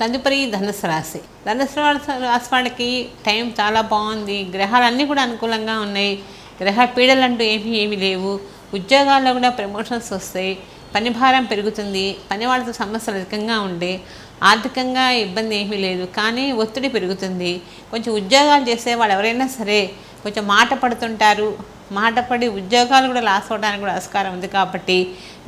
తదుపరి ధనుసు రాశి. ధనుసు రాశి వాళ్ళకి టైం చాలా బాగుంది. గ్రహాలన్నీ కూడా అనుకూలంగా ఉన్నాయి. గ్రహ పీడలు అంటూ ఏమీ ఏమీ లేవు. ఉద్యోగాల్లో కూడా ప్రమోషన్స్ వస్తాయి. పని భారం పెరుగుతుంది. పని వాళ్ళతో సమస్యలు అధికంగా ఉండే. ఆర్థికంగా ఇబ్బంది ఏమీ లేదు. కానీ ఒత్తిడి పెరుగుతుంది. కొంచెం ఉద్యోగాలు చేసే వాళ్ళు ఎవరైనా సరే కొంచెం మాట పడుతుంటారు. మాట పడి ఉద్యోగాలు కూడా లాస్ అవడానికి కూడా ఆస్కారం ఉంది కాబట్టి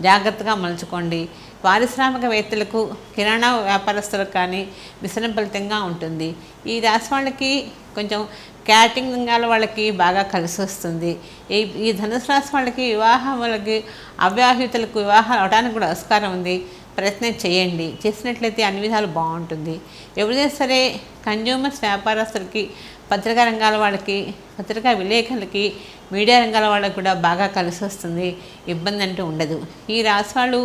జాగ్రత్తగా మలుచుకోండి. పారిశ్రామికవేత్తలకు కిరాణా వ్యాపారస్తులకు కానీ మిశ్రమ ఫలితంగా ఉంటుంది. ఈ రాశి వాళ్ళకి కొంచెం క్యాటరింగ్ రంగాల వాళ్ళకి బాగా కలిసి వస్తుంది. ఈ ఈ ధనుసు రాశి వాళ్ళకి వివాహం వాళ్ళకి అవ్యాహితులకు వివాహాలు అవడానికి కూడా ఆస్కారం ఉంది. ప్రయత్నం చేయండి. చేసినట్లయితే అన్ని విధాలు బాగుంటుంది. ఎవరైనా సరే కన్జ్యూమర్స్ వ్యాపారస్తులకి పత్రికా రంగాల వాళ్ళకి పత్రికా విలేకరులకి మీడియా రంగాల వాళ్ళకి కూడా బాగా కలిసి వస్తుంది. ఇబ్బంది అంటూ ఉండదు. ఈ రాశి వాళ్ళు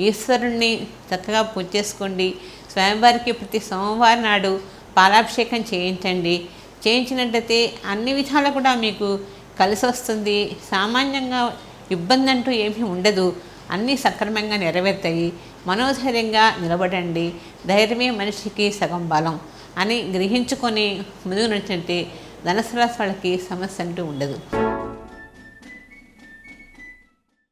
ఈశ్వరుణ్ణి చక్కగా పూజ చేసుకోండి స్వయంవారికి ప్రతి సోమవారం నాడు పాలాభిషేకం చేయించండి. చేయించినట్టయితే అన్ని విధాలు కూడా మీకు కలిసి వస్తుంది. సామాన్యంగా ఇబ్బంది అంటూ ఏమీ ఉండదు. అన్నీ సక్రమంగా నెరవేరుతాయి. మనోధైర్యంగా నిలబడండి. ధైర్యమే మనిషికి సగం బలం అని గ్రహించుకొని ముందుకు నడిచినట్టే ధనసరాశి వాళ్ళకి సమస్య అంటూ ఉండదు.